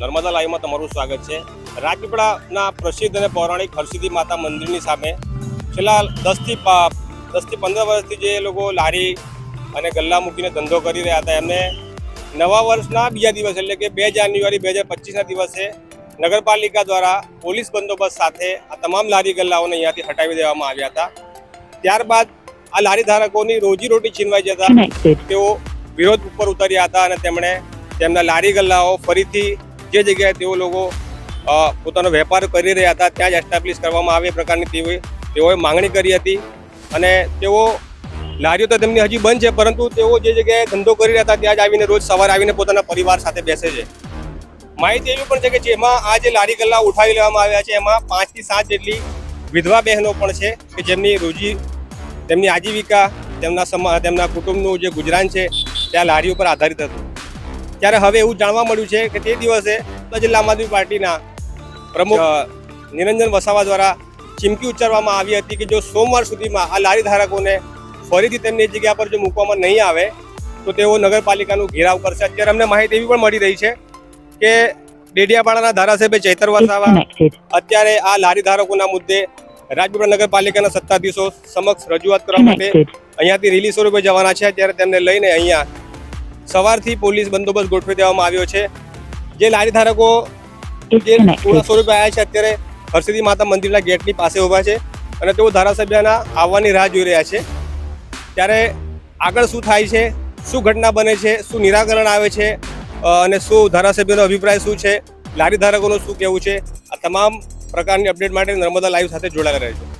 નર્મદા લાઈવમાં તમારું સ્વાગત છે. રાજપીપળાના પ્રસિદ્ધ અને પૌરાણિક હરસિદ્ધિ માતા મંદિરની સામે છેલ્લા દસથી દસથી પંદર વર્ષથી જે લોકો લારી અને ગલ્લા મૂકીને ધંધો કરી રહ્યા હતા એમને નવા વર્ષના બીજા દિવસે એટલે કે બે જાન્યુઆરી બે હજાર પચીસના દિવસે નગરપાલિકા દ્વારા પોલીસ બંદોબસ્ત સાથે આ તમામ લારી ગલ્લાઓને અહીંયાથી હટાવી દેવામાં આવ્યા હતા. ત્યારબાદ આ લારી ધારકોની રોજીરોટી છીનવાઈ જતા તેઓ વિરોધ ઉપર ઉતર્યા હતા અને તેમણે તેમના લારી ગલ્લાઓ ફરીથી જે જગ્યાએ તેઓ લોકો પોતાનો વેપાર કરી રહ્યા હતા, ત્યાં જ એસ્ટાબ્લિશ કરવામાં આવે પ્રકારની તેઓએ તેઓએ માંગણી કરી હતી. અને તેઓ, લારીઓ તો તેમની હજી બંધ છે, પરંતુ તેઓ જે જગ્યાએ ધંધો કરી રહ્યા હતા, ત્યાં જ આવીને રોજ સવારે આવીને પોતાના પરિવાર સાથે બેસે છે. માહિતી એવી પણ છે કે જેમાં આ જે લારી ગલ્લા ઉઠાવી લેવામાં આવ્યા છે, એમાં પાંચથી સાત જેટલી વિધવા બહેનો પણ છે, કે જેમની રોજી, તેમની આજીવિકા, તેમના સમા, તેમના કુટુંબનું જે ગુજરાન છે, ત્યાં લારી ઉપર આધારિત હતું. ત્યારે હવે એવું જાણવા મળ્યું છે કે તે દિવસે જિલ્લા આમ આદમી પાર્ટીના પ્રમુખ નિરંજન વસાવા દ્વારા ચીમકી ઉચ્ચારવામાં આવી હતી કે જો સોમવાર સુધીમાં આ લારી ધારકોને ફરીથી તેમની જગ્યા પર જો મૂકવામાં નહીં આવે તો તેઓ નગરપાલિકાનું ઘેરાવ કરશે. અત્યારે અમને માહિતી એવી પણ મળી રહી છે કે ડેડિયાપાડાના ધારાસભ્ય ચૈતર વસાવા અત્યારે આ લારી ધારકોના મુદ્દે રાજપીપળા નગરપાલિકાના સત્તાધીશો સમક્ષ રજૂઆત કરવા માટે અહીંયાથી રિલી સ્વરૂપે જવાના છે. ત્યારે તેમને લઈને અહીંયા સવારથી પોલીસ બંદોબસ્ત ગોઠવી દેવામાં આવ્યો છે જે લારી ધારકો જે પૂર્ણ. સ્વરૂપે આવ્યા છે અત્યારે હરસિદ્ધિ માતા મંદિરના ગેટની પાસે ઊભા છે અને તેઓ ધારાસભ્યના આવવાની રાહ જોઈ રહ્યા છે ત્યારે આગળ શું થાય છે શું ઘટના બને છે શું નિરાકરણ આવે છે અને શું ધારાસભ્યનો અભિપ્રાય શું છે લારી ધારકોનું શું કહેવું છે આ તમામ પ્રકારની અપડેટ માટે નર્મદા લાઈવ સાથે જોડાયેલા રહેજો